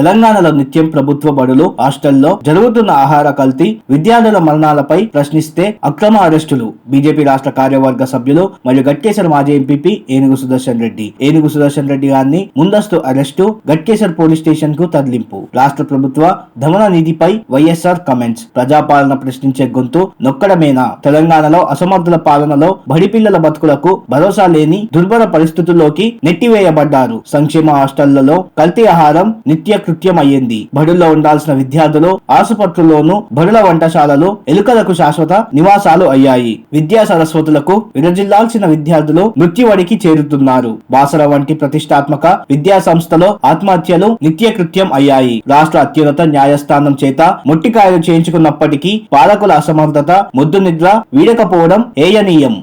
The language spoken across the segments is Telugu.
తెలంగాణలో నిత్యం ప్రభుత్వ బడులు హాస్టల్లో జరుగుతున్న ఆహార కల్తీ విద్యార్థుల మరణాలపై ప్రశ్నిస్తే అక్రమ అరెస్టులు. బీజేపీ రాష్ట్ర కార్యవర్గ సభ్యులు మరియు గట్కేసర్ మాజీ ఎంపీపీ ఏనుగు సుదర్శన్ రెడ్డి. ఏనుగు సుదర్శన్ రెడ్డి గారిని ముందస్తు అరెస్టు గట్కేసర్ పోలీస్ స్టేషన్కు తరలింపు. రాష్ట్ర ప్రభుత్వ ధమన నిధిపై వైఎస్ఆర్ కమెంట్స్. ప్రజాపాలన ప్రశ్నించే గొంతు నొక్కడమేనా? తెలంగాణలో అసమర్థుల పాలనలో బడిపిల్లల బతుకులకు భరోసా లేని దుర్భర పరిస్థితుల్లోకి నెట్టివేయబడ్డారు. సంక్షేమ హాస్టళ్ళలో కల్తీ ఆహారం నిత్య కృత్యం అయ్యింది బడుల్లో ఉండాల్సిన విద్యార్థులు ఆసుపత్రుల్లోనూ బడుల వంటశాలలు ఎలుకలకు శాశ్వత నివాసాలు అయ్యాయి. విద్యా సరస్వతులకు విరజిల్లాల్సిన విద్యార్థులు మృత్యువడికి చేరుతున్నారు. బాసర వంటి ప్రతిష్టాత్మక విద్యా సంస్థలో ఆత్మహత్యలు నిత్య కృత్యం అయ్యాయి. రాష్ట్ర అత్యున్నత న్యాయస్థానం చేత మొట్టికాయలు చేయించుకున్నప్పటికీ పాలకుల అసమర్థత ముద్దు నిద్ర వీడకపోవడం ఏయనీయం.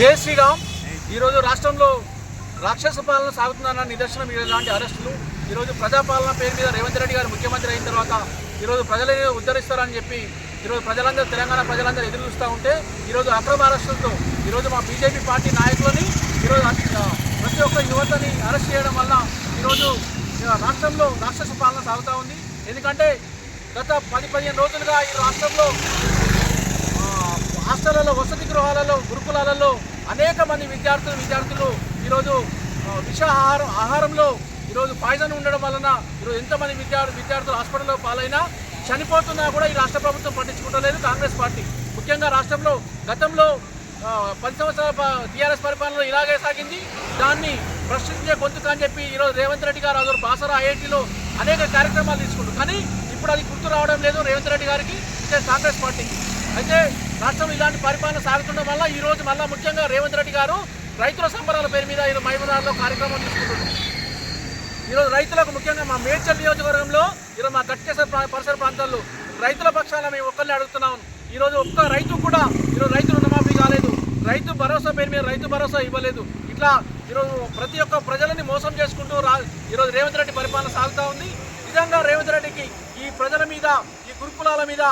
జై శ్రీరామ్. ఈరోజు రాష్ట్రంలో రాక్షస పాలన సాగుతుందన్న నిదర్శనం ఇలాంటి అరెస్టులు. ఈరోజు ప్రజాపాలన పేరు మీద రేవంత్ రెడ్డి గారు ముఖ్యమంత్రి అయిన తర్వాత ఈరోజు ప్రజలని ఉద్ధరిస్తారని చెప్పి ఈరోజు ప్రజలందరూ తెలంగాణ ప్రజలందరూ ఎదురు చూస్తూ ఉంటే ఈరోజు అక్రమ అరెస్టులతో ఈరోజు మా బీజేపీ పార్టీ నాయకులని ఈరోజు ప్రతి ఒక్క యువతని అరెస్ట్ చేయడం వల్ల ఈరోజు ఆ, రాష్ట్రంలో రాక్షస పాలన సాగుతూ ఉంది. ఎందుకంటే గత పది పదిహేను రోజులుగా ఈ రాష్ట్రంలో హాస్టళ్ళలో వసతి గృహాలలో గురుకులాలలో అనేక మంది విద్యార్థులు విద్యార్థులు ఈరోజు విషాహారం విష ఆహారం ఆహారంలో ఈరోజు పాయిజన్ ఉండడం వలన ఈరోజు ఎంతమంది విద్యార్థి విద్యార్థులు హాస్పిటల్లో పాలైనా చనిపోతున్నా కూడా ఈ రాష్ట్ర ప్రభుత్వం పట్టించుకుంటలేదు కాంగ్రెస్ పార్టీ. ముఖ్యంగా రాష్ట్రంలో గతంలో పది సంవత్సరాల టీఆర్ఎస్ పరిపాలనలో ఇలాగే సాగింది. దాన్ని ప్రశ్నించే గొంతుక అని చెప్పి ఈరోజు రేవంత్ రెడ్డి గారు అదొక బాసరా ఐఐటీలో అనేక కార్యక్రమాలు తీసుకుంటారు కానీ ఇప్పుడు అది గుర్తు రావడం లేదు రేవంత్ రెడ్డి గారికి ఇదే కాంగ్రెస్ పార్టీకి. అయితే రాష్ట్రంలో ఇలాంటి పరిపాలన సాగుతుండడం వల్ల ఈ రోజు మళ్ళా ముఖ్యంగా రేవంత్ రెడ్డి గారు రైతుల సంబరాల పేరు మీద ఈరోజు మహబూబ్నగర్లో కార్యక్రమం తీసుకుంటున్నారు. ఈరోజు రైతులకు ముఖ్యంగా మా మేడ్చల్ నియోజకవర్గంలో ఈరోజు మా గట్టేశ్వర ప్రా- పరిసర ప్రాంతాల్లో రైతుల పక్షాన మేము ఒక్కరిని అడుగుతున్నాం. ఈరోజు ఒక్క రైతు కూడా ఈరోజు రైతు రుణమాఫీ కాలేదు. రైతు భరోసా పేరు మీద రైతు భరోసా ఇవ్వలేదు. ఇట్లా ఈరోజు ప్రతి ఒక్క ప్రజలని మోసం చేసుకుంటూ రా ఈరోజు రేవంత్ రెడ్డి పరిపాలన సాగుతూ ఉంది. నిజంగా రేవంత్ రెడ్డికి ఈ ప్రజల మీద ఈ గురుకులాల మీద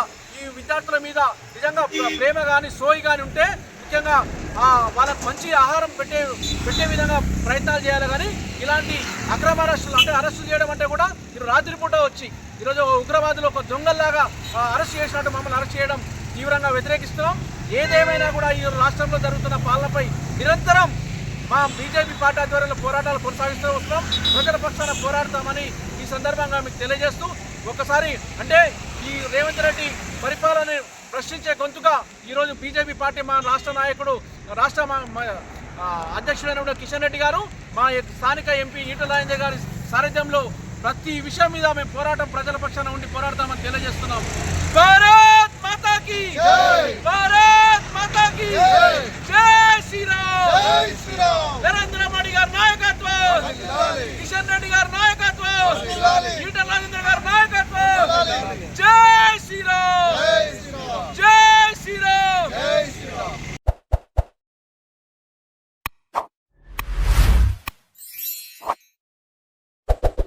ఈ విద్యార్థుల మీద నిజంగా ప్రేమ కానీ సోయి కానీ ఉంటే ముఖ్యంగా వాళ్ళకు మంచి ఆహారం పెట్టే పెట్టే విధంగా ప్రయత్నాలు చేయాలి కానీ ఇలాంటి అక్రమ అరెస్టులు అంటే అరెస్టులు చేయడం అంటే కూడా ఈరోజు రాత్రిపూట వచ్చి ఈరోజు ఉగ్రవాదులు ఒక దొంగల్లాగా అరెస్ట్ చేసినట్టు మమ్మల్ని అరెస్ట్ చేయడం తీవ్రంగా వ్యతిరేకిస్తున్నాం. ఏదేమైనా కూడా ఈ రాష్ట్రంలో జరుగుతున్న పాలనపై నిరంతరం మా బీజేపీ పార్టీ ఆధ్వర్యంలో పోరాటాలు కొనసాగిస్తూ వస్తున్నాం. ప్రజల పక్షాన పోరాడతామని ఈ సందర్భంగా మీకు తెలియజేస్తూ ఒకసారి అంటే ఈ రేవంత్ రెడ్డి పరిపాలన ప్రశ్నించే గొంతుగా ఈరోజు బీజేపీ పార్టీ మా రాష్ట్ర నాయకుడు రాష్ట్ర మా- అధ్యక్షుడైన కిషన్ రెడ్డి గారు మా స్థానిక ఎంపీ ఈటల రాజేంద్ర గారి సారథ్యంలో ప్రతి విషయం మీద మేము పోరాటం ప్రజల పక్షాన